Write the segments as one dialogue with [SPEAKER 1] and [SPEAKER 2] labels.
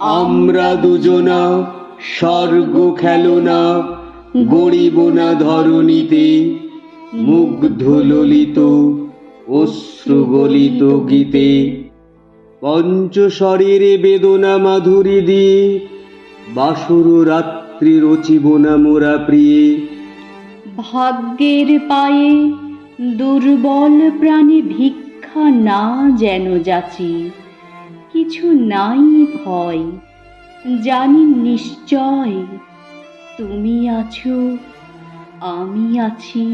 [SPEAKER 1] আমরা দুজনা স্বর্গ খেলনা গড়িব না ধরণীতে মুগ্ধ ললিত অশ্রু গলিত গীতে। পঞ্চশরীরে বেদনা মাধুরী দিয়ে বাসুর রাত্রি রচিব না মোরা প্রিয়ে।
[SPEAKER 2] ভাগ্যের পায়ে দুর্বল প্রাণী ভিক্ষা না যেন যাচি। কিছু নাই ভয়। জানি নিশ্চয় তুমি আছো, আমি আছি।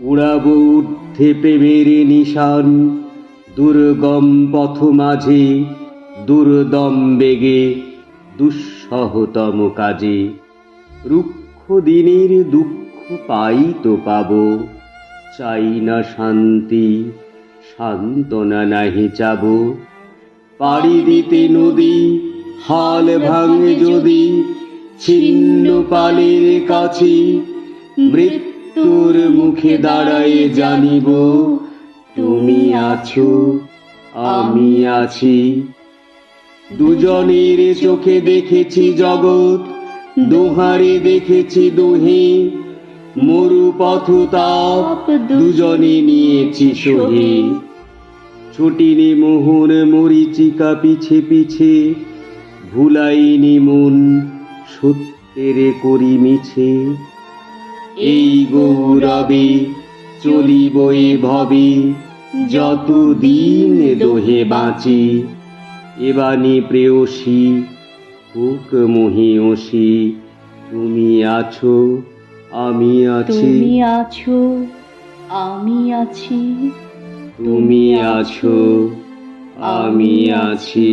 [SPEAKER 1] উড়াব ঊর্ধ্বে প্রেমের নিশান, দুর্গম পথ মাঝে দুর্দম বেগে, দুঃসহতম কাজে। রুক্ষ দিনের দুঃখ পাই তো পাব, চাই না শান্তি, সান্ত্বনা নাহি চাব। পাড়ি দিতে নদী, হাল ভাঙে যদি, ছিন্ন পালের কাছে, মৃত্যুর মুখে দাঁড়ায়ে জানিব, তুমি আছো, আমি আছি। দুজনের চোখে দেখেছি জগৎ, দোহারে দেখেছি দুহে মরু পথ তাপ দুজনে নিয়েছি সহে। ছুটিনি মোহন মরিচিকা পিছে পিছে। ভুলাইনি মন, সত্যের করি মিছে। এই গৌরবে চলিব ভবে, যতদিন দোহে বাঁচি। এবানি প্রেয়সী, হুক মহিয়সী, তুমি আছো, আমি আছি।
[SPEAKER 2] আছো, আমি আছি।
[SPEAKER 1] তুমি আছো আমি আছি।